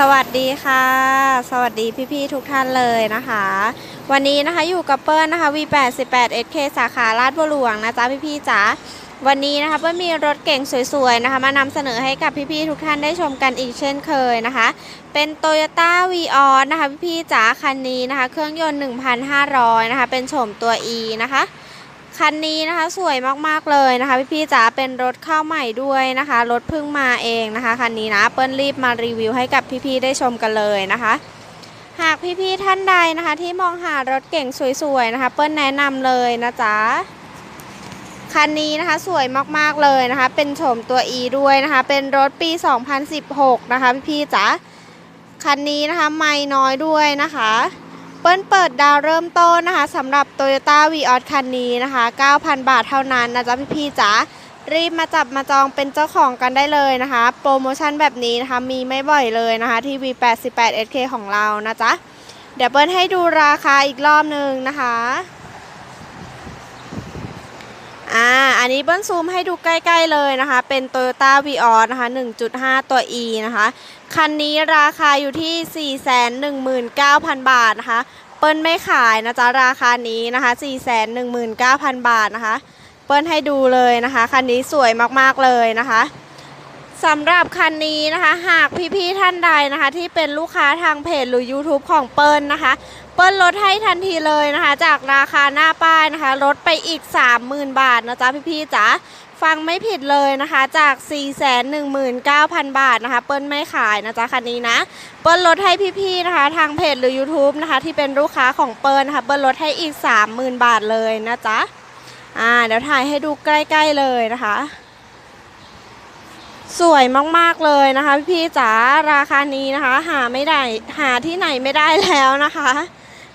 สวัสดีค่ะ สวัสดีพี่ๆทุกท่านเลยนะคะ วันนี้นะคะอยู่กับเปิ้ลนะคะ V88 SK สาขาลาดบัวหลวงนะจ๊ะพี่ๆจ๋าวันนี้นะคะเปิ้ลมีรถเก่งสวยๆนะคะ มานำเสนอให้กับพี่ๆทุกท่านได้ชมกันอีกเช่นเคยนะคะ เป็น Toyota v ีออนะคะพี่ๆจ๋าคันนี้นะคะ เครื่องยนต์ 1,500 นะคะ เป็นโฉมตัว E นะคะ คันนี้นะคะสวยมากๆเลยนะคะพี่ๆจ๋าเป็นรถเข้าใหม่ด้วยนะคะรถเพิ่งมาเองนะคะคันนี้นะเปิ้ลรีบมารีวิวให้กับพี่ๆได้ชมกันเลยนะคะ หากพี่ๆท่านใดนะคะ ที่มองหารถเก่งสวยๆนะคะ เปิ้ลแนะนำเลยนะจ๊ะคันนี้นะคะสวยมากๆเลยนะคะ เป็นโฉมตัว E ด้วยนะคะ เป็นรถปี 2016 นะคะพี่ๆจ๋าคันนี้นะคะไม่น้อยด้วยนะคะ เปิ้ลเปิดดาวเริ่มต้นนะคะสำหรับ Toyota v ีออคันนี้นะคะ 9,000 บาทเท่านั้นนะจ๊ะพี่ๆจ๋ารีบมาจับมาจองเป็นเจ้าของกันได้เลยนะคะ โปรโมชั่นแบบนี้นะคะ มีไม่บ่อยเลยนะคะ ที่ V88 SK ของเรานะจ๊ะ เดี๋ยวเปิ้ลให้ดูราคาอีกรอบหนึ่งนะคะ อ่า อันนี้เบิ้ลซูมให้ดูใกล้ ๆ เลยนะคะ เป็น Toyota v ีออนะคะ 1.5 ตัว E นะคะ คันนี้ราคาอยู่ที่ 419,000 บาทนะคะ เปิ้ลไม่ขายนะจ๊ะ ราคานี้นะคะ 419,000 บาทนะคะ เปิ้ลให้ดูเลยนะคะ คันนี้สวยมากๆเลยนะคะ สำหรับคันนี้นะคะ หากพี่ๆท่านใดนะคะ ที่เป็นลูกค้าทางเพจหรือ YouTube ของเปิลนะคะ เปิลลดให้ทันทีเลยนะคะ จากราคาหน้าป้ายนะคะ ลดไปอีก 30,000 บาทนะจ๊ะพี่ๆจ๋าฟังไม่ผิดเลยนะคะจาก 419,000 บาทนะคะ เปิ้ลไม่ขายนะจ๊ะคันนี้นะ เปิ้ลลดให้พี่ๆนะคะ ทางเพจหรือ YouTube นะคะ ที่เป็นลูกค้าของเปิ้ลนะคะ เปิ้ลลดให้อีก 30,000 บาทเลยนะจ๊ะอ่าเดี๋ยวถ่ายให้ดูใกล้ ๆเลยนะคะ สวยมากๆเลยนะคะ พี่จ๋าราคานี้นะคะ หาไม่ได้หาที่ไหนไม่ได้แล้วนะคะ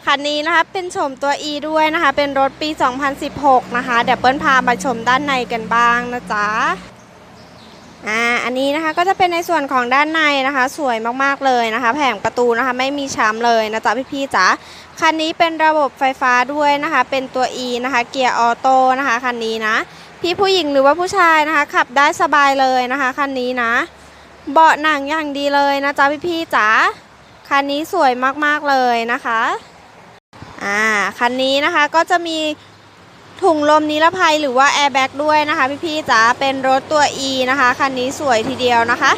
คันนี้นะคะเป็นโฉมตัว E ด้วยนะคะ เป็นรถปี 2016 นะคะเดี๋ยวเปิ้ลพามาชมด้านในกันบ้างนะจ๊ะอ่าอันนี้นะคะก็จะเป็นในส่วนของด้านในนะคะ สวยมากๆเลยนะคะ แผงประตูนะคะไม่มีช้ำเลยนะจ๊ะพี่ๆจ๋าคันนี้เป็นระบบไฟฟ้าด้วยนะคะ เป็นตัว E นะคะ เกียร์ออโต้นะคะคันนี้นะ พี่ผู้หญิงหรือว่าผู้ชายนะคะ ขับได้สบายเลยนะคะคันนี้นะ เบาะหนังอย่างดีเลยนะจ๊ะพี่พี่จ๋าคันนี้สวยมากๆเลยนะคะอ่าคันนี้นะคะก็จะมีถุงลมนิรภัยหรือว่าแอร์แบ็กด้วยนะคะ พี่พี่ๆจ๋าเป็นรถตัว E นะคะ คันนี้สวยทีเดียวนะคะ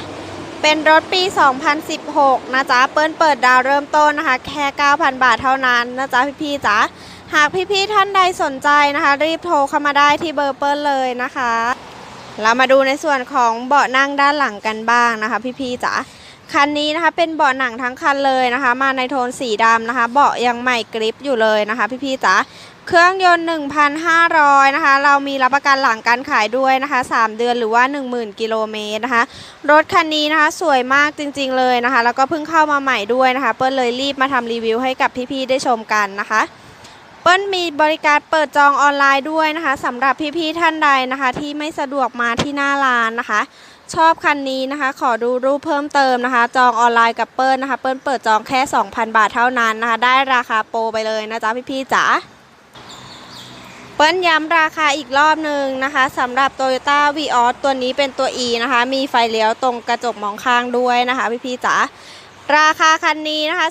เป็นรถปี 2016 นะจ๊ะเปิ้ลเปิดดาวเริ่มต้นนะคะ แค่ 9,000 บาทเท่านั้นนะจ๊ะพี่พี่ๆจ๋า หากพี่ๆท่านใดสนใจนะคะ รีบโทรเข้ามาได้ที่เบอร์เปิ้ลเลยนะคะ เรามาดูในส่วนของเบาะนั่งด้านหลังกันบ้างนะคะ พี่ๆจ๋าคันนี้นะคะเป็นเบาะหนังทั้งคันเลยนะคะ มาในโทนสีดำนะคะ เบาะยังใหม่กริปอยู่เลยนะคะ พี่ๆจ๋าเครื่องยนต์ 1,500 นะคะ เรามีรับประกันหลังการขายด้วยนะคะ 3 เดือนหรือว่า 10,000 กิโลเมตรนะคะ รถคันนี้นะคะ สวยมากจริงๆเลยนะคะ แล้วก็เพิ่งเข้ามาใหม่ด้วยนะคะ เปิ้ลเลยรีบมาทำรีวิวให้กับพี่ๆได้ชมกันนะคะ เปิ้ลมีบริการเปิดจองออนไลน์ด้วยนะคะสำหรับพี่ๆท่านใดนะคะ ที่ไม่สะดวกมาที่หน้าร้านนะคะ ชอบคันนี้นะคะ ขอดูรูปเพิ่มเติมนะคะ จองออนไลน์กับเปิ้ลนะคะ เปิ้ลเปิดจองแค่ 2,000 บาทเท่านั้นนะคะ ได้ราคาโปรไปเลยนะจ๊ะพี่ๆจ๋าเปิ้ลย้ำราคาอีกรอบหนึ่งนะคะสำหรับ Toyota v ีออตัวนี้เป็นตัว E นะคะ มีไฟเลี้ยวตรงกระจกมองข้างด้วยนะคะ พี่ๆจ๋า ราคาคันนี้นะคะ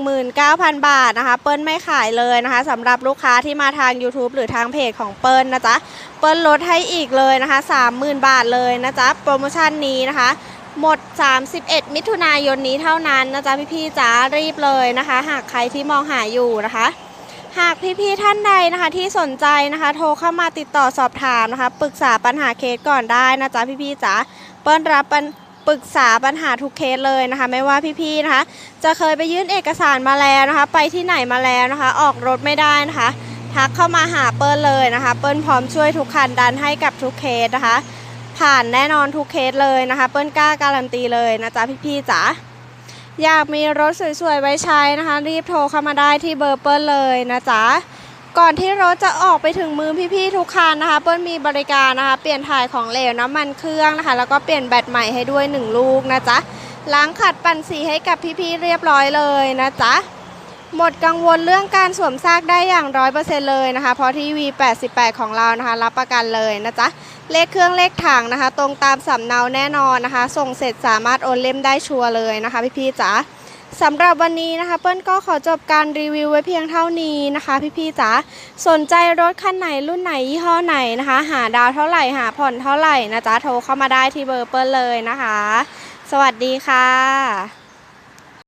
419,000 บาทนะคะ เปิ้ลไม่ขายเลยนะคะสำหรับลูกค้าที่มาทาง YouTube หรือทางเพจของเปิ้ลนะจ๊ะ เปิ้ลลดให้อีกเลยนะคะ 30,000 บาทเลยนะจ๊ะ โปรโมชั่นนี้นะคะ หมด 31 มิถุนายนนี้เท่านั้นนะจ๊ะพี่ๆจ๋ารีบเลยนะคะ หากใครที่มองหาอยู่นะคะหากพี่ๆท่านใดนะคะที่สนใจนะคะ โทรเข้ามาติดต่อสอบถามนะคะ ปรึกษาปัญหาเคสก่อนได้นะจ๊ะพี่ๆจ๋าเปิ้ลรับปัญ ปรึกษาปัญหาทุกเคสเลยนะคะ ไม่ว่าพี่ๆนะคะ จะเคยไปยื่นเอกสารมาแล้วนะคะ ไปที่ไหนมาแล้วนะคะ ออกรถไม่ได้นะคะ ทักเข้ามาหาเปิ้ลเลยนะคะ เปิ้ลพร้อมช่วยทุกคันดันให้กับทุกเคสนะคะ ผ่านแน่นอนทุกเคสเลยนะคะ เปิ้ลกล้าการันตีเลยนะจ๊ะพี่ๆจ๋าอยากมีรถสวยๆไว้ใช้นะคะ รีบโทรเข้ามาได้ที่เบอร์เปิ้ลเลยนะจ๊ะ ก่อนที่รถจะออกไปถึงมือพี่ๆทุกคันนะคะ เปิ้ลมีบริการนะคะ เปลี่ยนถ่ายของเหลวน้ำมันเครื่องนะคะ แล้วก็เปลี่ยนแบตใหม่ให้ด้วย 1 ลูกนะจ๊ะล้างขัดปั่นสีให้กับพี่ๆเรียบร้อยเลยนะจ๊ะหมดกังวลเรื่องการสวมซากได้อย่างร้อยเปอร์เซ็นต์เลยนะคะ เพราะที่ V88 ของเรานะคะ รับประกันเลยนะจ๊ะเลขเครื่องเลขถังนะคะ ตรงตามสำเนาแน่นอนนะคะ ส่งเสร็จสามารถโอนเล่มได้ชัวร์เลยนะคะ พี่ๆจ๋า สำหรับวันนี้นะคะ เปิ้ลก็ขอจบการรีวิวไว้เพียงเท่านี้นะคะ พี่ๆจ๋าสนใจรถคันไหนรุ่นไหนยี่ห้อไหนนะคะ หาดาวเท่าไหร่หาผ่อนเท่าไหร่นะจ๊ะโทรเข้ามาได้ที่เบอร์เปิ้ลเลยนะคะ สวัสดีค่ะ